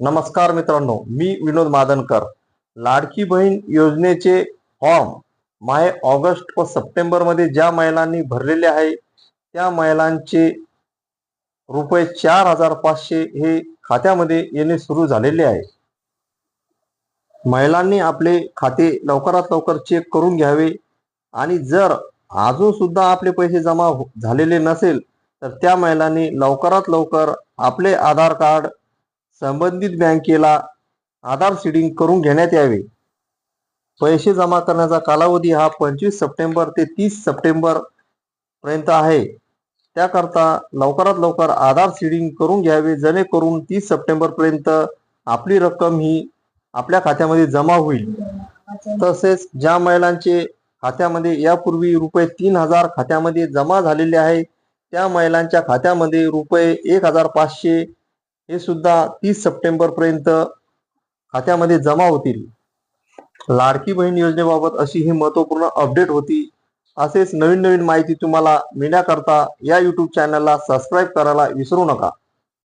नमस्कार मित्रांनो मी विनोद मादनकर. लाडकी बहीण योजनेचे फॉर्म माय ऑगस्ट व सप्टेंबरमध्ये ज्या महिलांनी भरलेले आहे त्या महिलांचे रुपये चार हजार पाचशे हे खात्यामध्ये येणे सुरू झालेले आहे. महिलांनी आपले खाते लवकरात लवकर चेक करून घ्यावे आणि जर अजून सुद्धा आपले पैसे जमा झालेले नसेल तर त्या महिलांनी लवकरात लवकर आपले आधार कार्ड संबंधित बँकेला आधार सीडिंग करून घेण्यात यावे. पैसे जमा करण्याचा कालावधी हा पंचवीस सप्टेंबर ते तीस सप्टेंबर पर्यंत आहे. त्याकरता लवकरात लवकर आधार सीडिंग करून घ्यावे जेणेकरून तीस सप्टेंबर पर्यंत आपली रक्कम ही आपल्या खात्यामध्ये जमा होईल. तसेच ज्या महिलांचे खात्यामध्ये यापूर्वी रुपये तीन हजार खात्यामध्ये जमा झालेले आहे त्या महिलांच्या खात्यामध्ये रुपये एक हजार पाचशे हे सुद्धा तीस सप्टेंबर पर्यंत खात्यामध्ये जमा होतील. लाडकी बहीण योजनेबाबत अशी ही महत्त्वपूर्ण अपडेट होती. असेच नवीन नवीन माहिती तुम्हाला मिळण्याकरता या यूट्यूब चॅनलला सबस्क्राईब करायला विसरू नका.